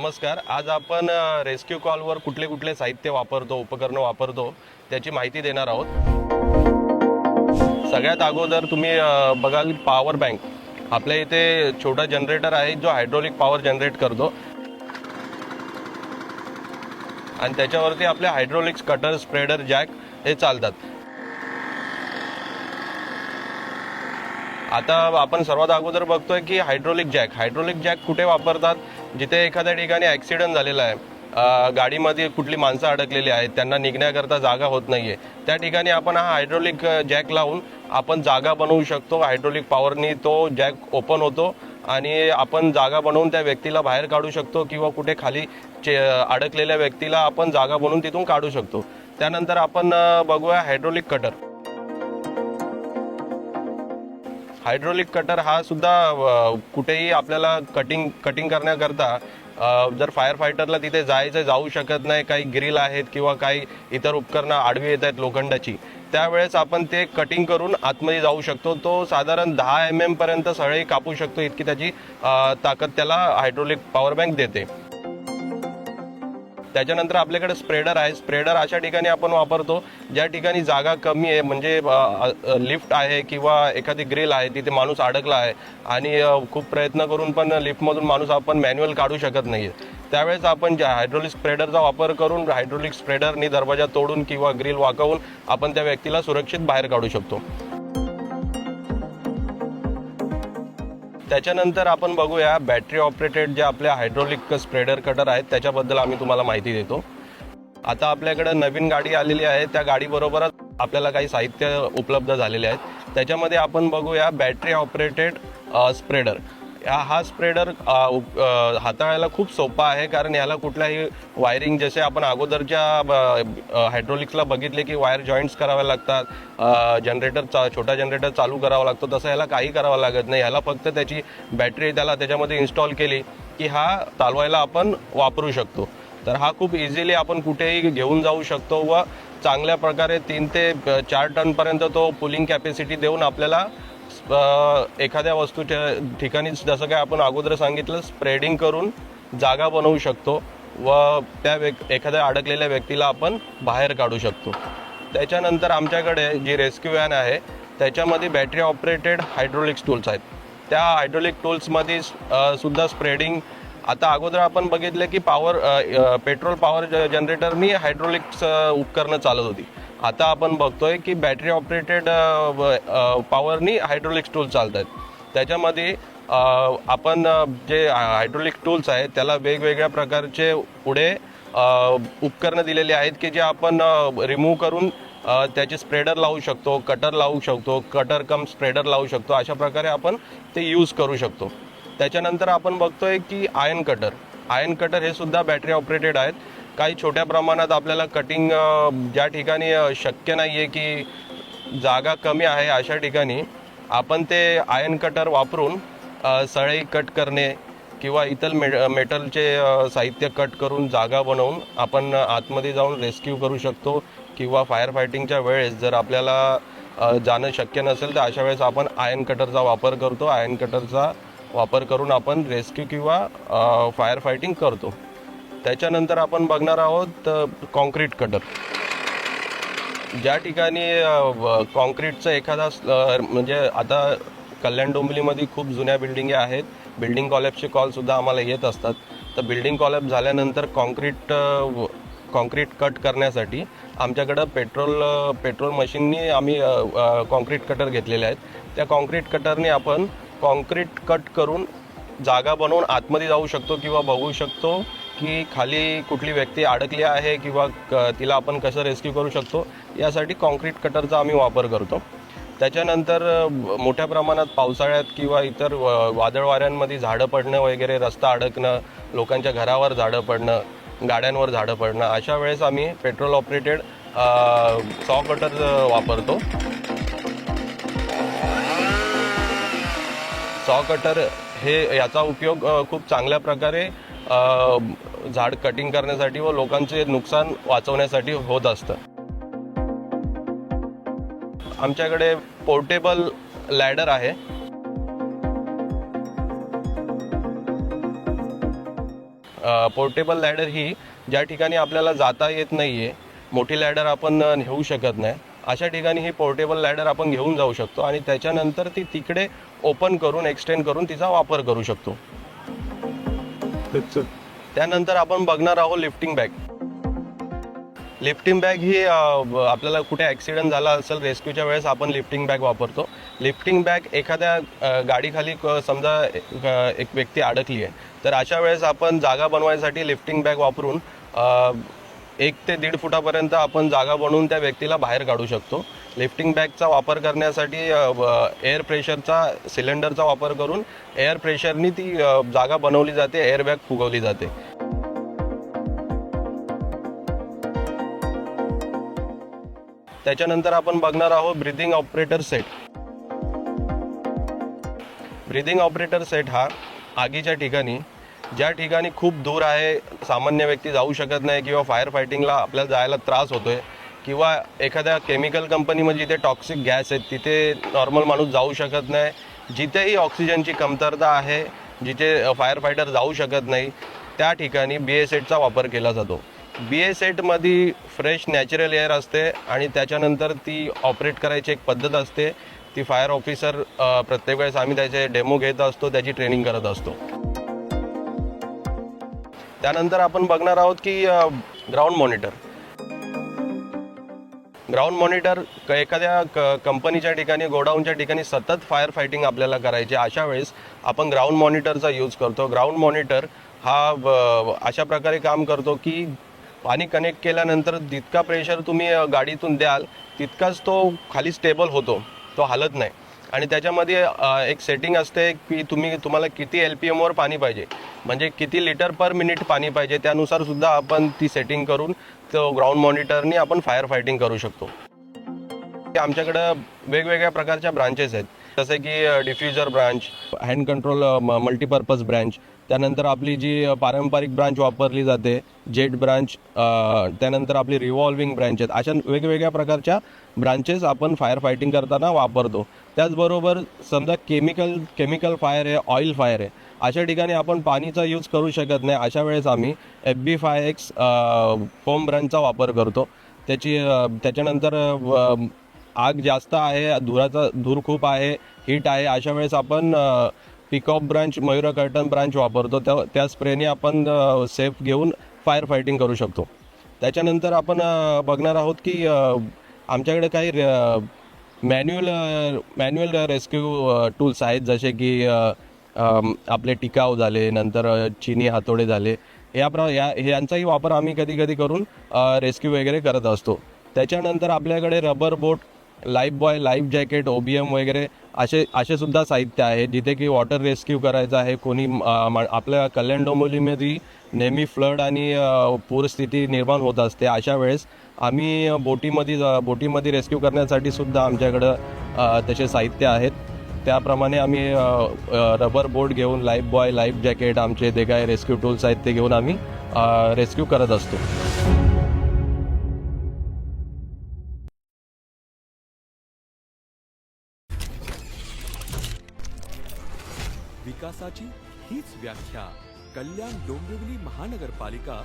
नमस्कार. आज आपण रेस्क्यू कॉलवर कुठले कुठले साहित्य वापरतो उपकरणं वापरतो त्याची माहिती देणार आहोत. सगळ्यात अगोदर तुम्ही बघाल पॉवर बँक आपल्या इथे छोटा जनरेटर आहे जो हायड्रोलिक पॉवर जनरेट करतो. आणि त्याच्यावरती आपले हायड्रोलिक्स कटर स्प्रेडर जॅक हे चालतात. आता आपण सर्वात अगोदर बघतोय की हायड्रोलिक जॅक हायड्रोलिक जॅक कुठे वापरतात? जिथे एखाद्या ठिकाणी ऍक्सिडेंट झालेला आहे. गाडीमध्ये कुठली माणसं अडकलेली आहेत. त्यांना निघण्याकरता जागा होत नाहीये. त्या ठिकाणी आपण हा हायड्रोलिक जॅक लावून आपण जागा बनवू शकतो. हायड्रोलिक पॉवरनी तो जॅक ओपन होतो आणि आपण जागा बनवून त्या व्यक्तीला बाहेर काढू शकतो किंवा कुठे खाली चे- अडकलेल्या व्यक्तीला आपण जागा बनवून तिथून काढू शकतो. त्यानंतर आपण बघूया हायड्रोलिक कटर हायड्रोलिक कटर हा सुद्धा कुठेही आपल्याला कटिंग कटिंग करण्याकरता जर फायर फायटरला तिथे जायचं जाऊ शकत नाही काही ग्रिल आहेत किंवा काही इतर उपकरणं आडवी येत आहेत लोखंडाची त्यावेळेस आपण ते कटिंग करून आतमध्ये जाऊ शकतो. तो साधारण दहा एम एम पर्यंत सळई कापू शकतो इतकी त्याची ताकद त्याला हायड्रोलिक पॉवर बँक देते. त्याच्यानंतर आपल्याकडे स्प्रेडर आहे. स्प्रेडर अशा ठिकाणी आपण वापरतो ज्या ठिकाणी जागा कमी आहे म्हणजे लिफ्ट आहे किंवा एखादी ग्रिल आहे तिथे माणूस अडकला आहे आणि खूप प्रयत्न करून पण लिफ्टमधून माणूस आपण मॅन्युअल काढू शकत नाही आहे त्यावेळेस आपण ज्या हायड्रोलिक स्प्रेडरचा वापर करून हायड्रोलिक स्प्रेडरनी दरवाजा तोडून किंवा ग्रिल वाकवून आपण त्या व्यक्तीला सुरक्षित बाहेर काढू शकतो. त्याच्यानंतर आपण बघूया बॅटरी ऑपरेटेड जे आपल्या हायड्रोलिक स्प्रेडर कटर आहेत त्याच्याबद्दल आम्ही तुम्हाला माहिती देतो. आता आपल्याकडं नवीन गाडी आलेली आहे त्या गाडीबरोबरच आपल्याला काही साहित्य उपलब्ध झालेले आहेत. त्याच्यामध्ये आपण बघूया बॅटरी ऑपरेटेड स्प्रेडर हा स्प्रेडर हाताळायला खूप सोपा आहे कारण याला कुठल्याही वायरिंग जसे आपण अगोदरच्या हायड्रोलिक्सला बघितले की वायर जॉईंट्स कराव्या लागतात जनरेटर छोटा जनरेटर चालू करावा लागतो तसं याला काही करावं लागत नाही. याला फक्त त्याची बॅटरी त्याला त्याच्यामध्ये इन्स्टॉल केली की हा चालवायला आपण वापरू शकतो. तर हा खूप इझिली आपण कुठेही घेऊन जाऊ शकतो व चांगल्या प्रकारे तीन ते चार टनपर्यंत तो पुलिंग कॅपॅसिटी देऊन आपल्याला एखाद्या वस्तूच्या ठिकाणी जसं काय आपण अगोदर सांगितलं स्प्रेडिंग करून जागा बनवू शकतो व त्या व्यक् एखाद्या अडकलेल्या व्यक्तीला आपण बाहेर काढू शकतो. त्याच्यानंतर आमच्याकडे जी रेस्क्यू व्हॅन आहे त्याच्यामध्ये बॅटरी ऑपरेटेड हायड्रोलिक्स टूल्स आहेत. त्या हायड्रोलिक टूल्समध्ये सुद्धा स्प्रेडिंग आता अगोदर आपण बघितलं की पॉवर पेट्रोल पॉवर जनरेटरनी हायड्रोलिक्स उपकरणं चालत होती. आता आपण बघतोय की बॅटरी ऑपरेटेड पॉवरनी हायड्रोलिक टूल चालत आहेत त्याच्यामध्ये आपण जे हायड्रोलिक टूल्स आहेत त्याला वेगवेगळ्या प्रकारचे पुढे उपकरणं दिलेली आहेत की जे आपण रिमूव्ह करून त्याचे स्प्रेडर लावू शकतो कटर लावू शकतो कटर कम स्प्रेडर लावू शकतो अशा प्रकारे आपण ते यूज करू शकतो. त्याच्यानंतर आपण बघतोय की आयन कटर आयन कटर हे सुद्धा बॅटरी ऑपरेटेड आहेत. काही छोट्या प्रमाणात आपल्याला कटिंग ज्या ठिकाणी शक्य नाही आहे की जागा कमी आहे अशा ठिकाणी आपण ते आयन कटर वापरून सळई कट करणे किंवा इतर मे मेटलचे साहित्य कट करून जागा बनवून आपण आतमध्ये जाऊन रेस्क्यू करू शकतो किंवा फायर फायटिंगच्या वेळेस जर आपल्याला जाणं शक्य नसेल तर अशा वेळेस आपण आयन कटरचा वापर करतो. आयन कटरचा वापर करून आपण रेस्क्यू किंवा फायर फायटिंग करतो. त्याच्यानंतर आपण बघणार आहोत कॉन्क्रीट कटर ज्या ठिकाणी कॉन्क्रीटचं एखादा म्हणजे आता कल्याण डोंबिवलीमध्ये खूप जुन्या बिल्डिंगी आहेत. बिल्डिंग कॉलेजचे कॉलसुद्धा आम्हाला येत असतात. तर बिल्डिंग कॉलेज झाल्यानंतर कॉन्क्रीट कॉन्क्रीट कट करण्यासाठी आमच्याकडं पेट्रोल पेट्रोल मशीननी आम्ही कॉन्क्रीट कटर घेतलेले आहेत. त्या कॉन्क्रीट कटरने आपण कॉन्क्रीट कट करून जागा बनवून आतमध्ये जाऊ शकतो किंवा बघू शकतो. की खाली कुठली व्यक्ती अडकली आहे किंवा क- तिला आपण कसं रेस्क्यू करू शकतो यासाठी कॉन्क्रीट कटरचा आम्ही वापर करतो. त्याच्यानंतर मोठ्या प्रमाणात पावसाळ्यात किंवा इतर व- वादळ वाऱ्यांमध्ये झाडं पडणं वगैरे रस्ता अडकणं लोकांच्या घरावर झाडं पडणं गाड्यांवर झाडं पडणं अशा वेळेस आम्ही पेट्रोल ऑपरेटेड सॉ कटर वापरतो. सॉ कटर हे याचा उपयोग खूप चांगल्या प्रकारे झाड कटिंग करण्यासाठी व लोकांचे नुकसान वाचवण्यासाठी होत असतं. आमच्याकडे पोर्टेबल लॅडर आहे. पोर्टेबल लॅडर ही ज्या ठिकाणी आपल्याला जाता येत नाही आहे मोठी लॅडर आपण नेऊ शकत नाही. अशा ठिकाणी ही पोर्टेबल लॅडर आपण घेऊन जाऊ शकतो आणि त्याच्यानंतर ती तिकडे ओपन करून एक्सटेंड करून तिचा वापर करू शकतो. त्यानंतर आपण बघणार आहोत लिफ्टिंग बॅग लिफ्टिंग बॅग ही आपल्याला कुठे ॲक्सिडेंट झाला असेल रेस्क्यूच्या वेळेस आपण लिफ्टिंग बॅग वापरतो. लिफ्टिंग बॅग एखाद्या गाडीखाली क- समजा एक व्यक्ती अडकली आहे तर अशा वेळेस आपण जागा बनवायसाठी लिफ्टिंग बॅग वापरून एक ते दीड फुटापर्यंत आपण जागा बनवून त्या व्यक्तीला बाहेर काढू शकतो. लिफ्टिंग बॅगचा वापर करण्यासाठी एअर प्रेशरचा सिलेंडरचा वापर करून एअर प्रेशरनी ती जागा बनवली जाते एअर बॅग फुगवली जाते. त्याच्यानंतर आपण बघणार आहोत breathing operator set breathing operator set हा आगीच्या ठिकाणी ज्या ठिकाणी खूप दूर आहे सामान्य व्यक्ती जाऊ शकत नाही किंवा फायर फायटिंगला आपल्याला जायला त्रास होतोय किंवा एखाद्या केमिकल कंपनीमध्ये जिथे टॉक्सिक गॅस आहेत तिथे नॉर्मल माणूस जाऊ शकत नाही. जिथेही ऑक्सिजनची कमतरता आहे जिथे फायर फायटर जाऊ शकत नाही त्या ठिकाणी बी एस एटचा वापर केला जातो. बी एस एटमध्ये फ्रेश नॅचरल एअर असते आणि त्याच्यानंतर ती ऑपरेट करायची एक पद्धत असते. ती फायर ऑफिसर प्रत्येक वेळेस आम्ही त्याचे डेमो घेत असतो त्याची ट्रेनिंग करत असतो. त्यानंतर आपण बघणार आहोत की ग्राउंड मॉनिटर ग्राउंड मॉनिटर क- एखाद्या क कंपनीच्या ठिकाणी गोडाऊनच्या ठिकाणी सतत फायर फायटिंग आपल्याला करायची. अशा वेळेस आपण ग्राउंड मॉनिटरचा यूज करतो. ग्राउंड मॉनिटर हा अशा प्रकारे काम करतो की पाणी कनेक्ट केल्यानंतर जितका प्रेशर तुम्ही गाडीतून द्याल तितकाच तो खाली स्टेबल होतो. तो हालत नाही. आणि त्याच्यामध्ये एक सेटिंग असते की तुम्ही तुम्हाला किती एल पी एमवर पाणी पाहिजे. म्हणजे किती लिटर पर मिनिट पाणी पाहिजे त्यानुसार सुद्धा आपण ती सेटिंग करून तो ग्राउंड मॉनिटरनी आपण फायर फायटिंग करू शकतो. आमच्याकडं वेगवेगळ्या प्रकारच्या ब्रांचेस आहेत. जसे की diffuser branch hand control multipurpose branch त्यानंतर आपली जी पारंपरिक ब्रांच वापरली जाते जेट ब्रांच त्यानंतर आपली रिव्हॉल्विंग ब्रांच आहेत. अशा वेगवेगळ्या प्रकारच्या ब्रांचेस आपण फायर फायटिंग करताना वापरतो. त्याचबरोबर समजा केमिकल केमिकल फायर आहे ऑइल फायर आहे. अशा ठिकाणी आपण पाणीचा यूज करू शकत नाही. अशा वेळेस आम्ही F B five X foam ब्रांचचा वापर करतो. त्याची त्याच्यानंतर व- आग जास्त आहे धुराचा धूर खूप आहे हीट आहे. अशा वेळेस आपण पिकॉप ब्रांच मयुरा कर्टन ब्रांच वापरतो. त्या त्या स्प्रेने आपण सेफ घेऊन फायर फायटिंग करू शकतो. त्याच्यानंतर आपण बघणार आहोत की आमच्याकडे काही मॅन्युअल मॅन्युअल रेस्क्यू टूल्स आहेत. जसे की आपले टिकाव झाले नंतर चिनी हातोडे झाले. या प्र या यांचाही वापर आम्ही कधी कधी करून रेस्क्यू वगैरे करत असतो. त्याच्यानंतर आपल्याकडे rubber boat life buoy life jacket OBM वगैरे असे असे सुद्धा साहित्य आहे जिथे की वॉटर रेस्क्यू करायचं आहे कोणी मा- आपल्या कल्याण डोंबिवलीमध्ये नेहमी फ्लड आणि पूरस्थिती निर्माण होत असते अशा वेळेस आम्ही बोटीमध्ये जा- बोटीमध्ये रेस्क्यू करण्यासाठी सुद्धा आमच्याकडं तसे साहित्य आहेत. त्याप्रमाणे आम्ही रबर बोट घेऊन लाईफ बॉय लाईफ जॅकेट आमचे जे काय रेस्क्यू टूल्स आहेत ते घेऊन आम्ही रेस्क्यू करत असतो. विकासाची हीच व्याख्या. कल्याण डोंबिवली महानगरपालिका